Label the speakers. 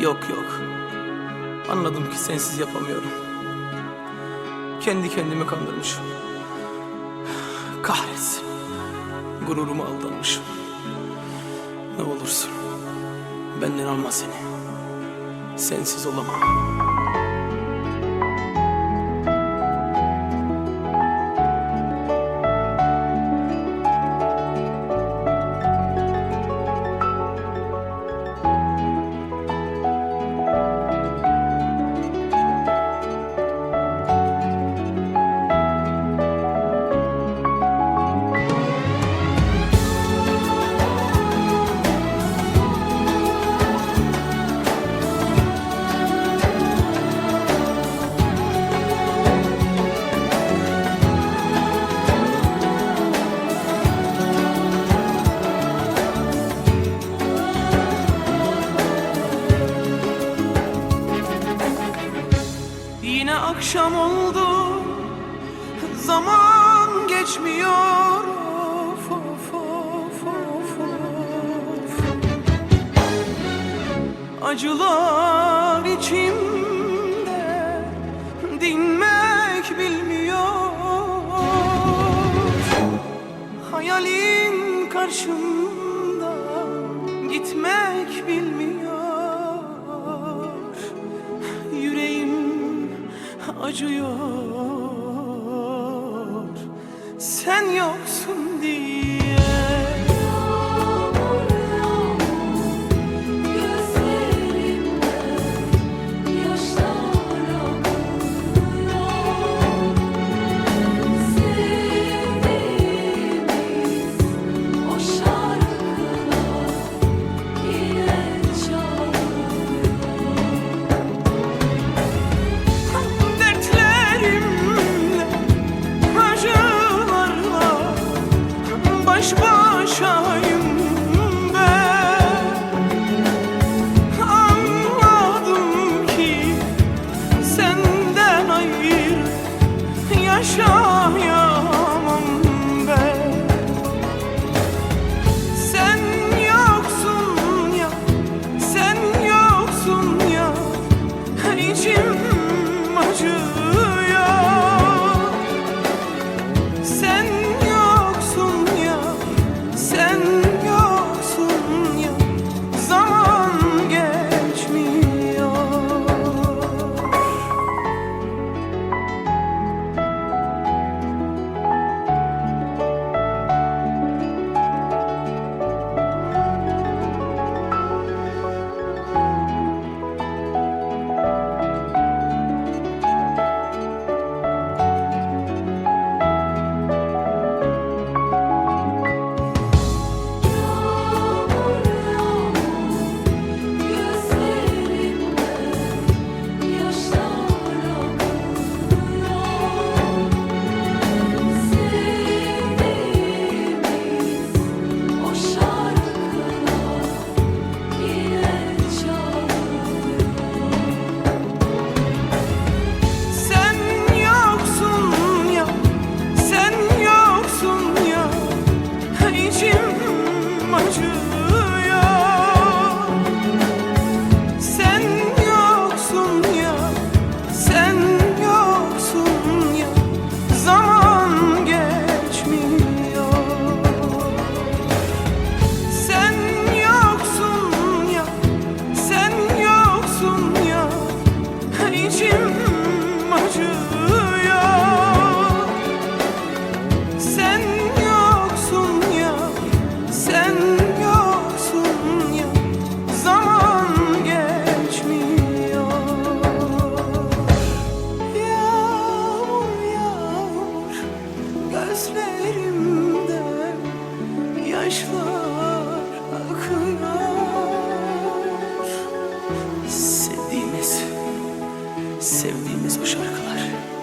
Speaker 1: Yok yok. Anladım ki sensiz yapamıyorum. Kendi kendimi kandırmışım. Kahretsin. Gururuma aldanmışım. Ne olursun. Benden alma seni. Sensiz olamam. Akşam oldu. Zaman geçmiyor. Of, of, of, of, of. Acılar içimde Dinmek bilmiyor. Hayalin karşımda acıyor. Sen yoksun diye.
Speaker 2: yaşlar akıyor. Sevdiğimiz, sevdiğimiz o şarkılar.